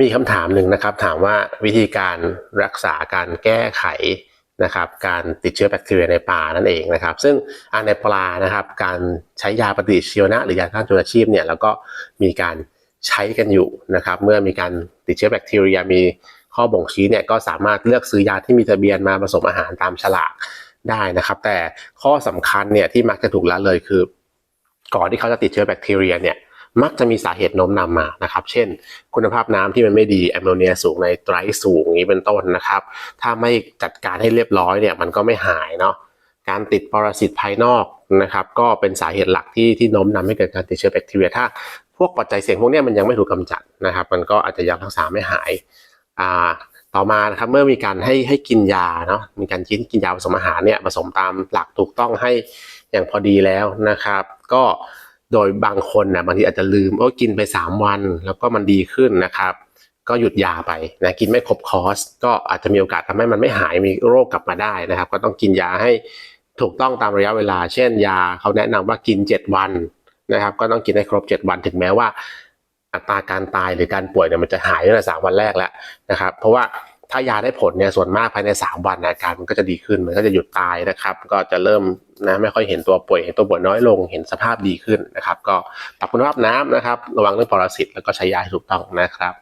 มีคำถามหนึ่งนะครับ ถามว่าวิธีการรักษาการแก้ไขนะครับ การติดเชื้อแบคทีเรียในปลานั่นเองนะครับ ซึ่งอ่าในปลานะครับ การใช้ยาปฏิชีวนะ หรือยาต้านจุลชีพเนี่ยแล้วก็มีการใช้กันอยู่นะครับ เมื่อมีการติดเชื้อแบคทีเรียมีข้อบ่งชี้เนี่ยก็สามารถเลือกซื้อยาที่มีทะเบียนมาผสมอาหารตามฉลากได้นะครับ แต่ข้อสำคัญเนี่ยที่มักจะถูกละเลยคือ ก่อนที่เขาจะติดเชื้อแบคทีเรียเนี่ย มักจะมีสาเหตุโน้มนำมานะครับ เช่น คุณภาพน้ำที่มันไม่ดีแอมโมเนียสูงในไตรสูงอย่างนี้เป็นต้นนะครับ ถ้าไม่จัดการให้เรียบร้อยเนี่ยมันก็ไม่หายเนาะการติดปรสิตภายนอกนะครับก็เป็นสาเหตุหลักที่ที่โน้มนำให้เกิดการติดเชื้อแบคทีเรียถ้าพวกปัจจัยเสี่ยงพวกนี้มันยังไม่ถูกกำจัดนะครับ มันก็อาจจะยังรักษาไม่หายอ่าต่อมานะครับเมื่อมีการให้ให้กินยาเนาะมีการกินกินยาผสมอาหารเนี่ยผสมตามหลักถูกต้องให้อย่างพอดีแล้วนะครับ ก็ โดยบางคนนะบางทีอาจจะลืมโอ้กินไป 3 วัน แล้วก็มันดีขึ้นนะครับ ก็หยุดยาไปนะกินไม่ครบคอร์สก็อาจจะมีโอกาสทำให้มันไม่หายมีโรคกลับมาได้นะครับ ก็ต้องกินยาให้ถูกต้องตามระยะเวลา เช่น ยาเขาแนะนำว่ากิน 7 วันนะครับ ก็ต้องกินให้ครบ 7 วันถึงแม้ว่าอัตราการตายหรือการป่วยเนี่ยมันจะหายตั้งแต่สามวันแรกแล้วนะครับ เพราะว่า ถ้ายาได้ผลเนี่ยส่วนมากภายใน 3 วันอาการมันก็จะดีขึ้นมันก็จะหยุดตายนะครับ ก็จะเริ่มนะไม่ค่อยเห็นตัวป่วยเห็นตัวป่วยน้อยลงเห็นสภาพดีขึ้นนะครับ ก็ปรับคุณภาพน้ำนะครับ ระวังเรื่องปรสิตแล้วก็ใช้ยาให้ถูกต้องนะครับ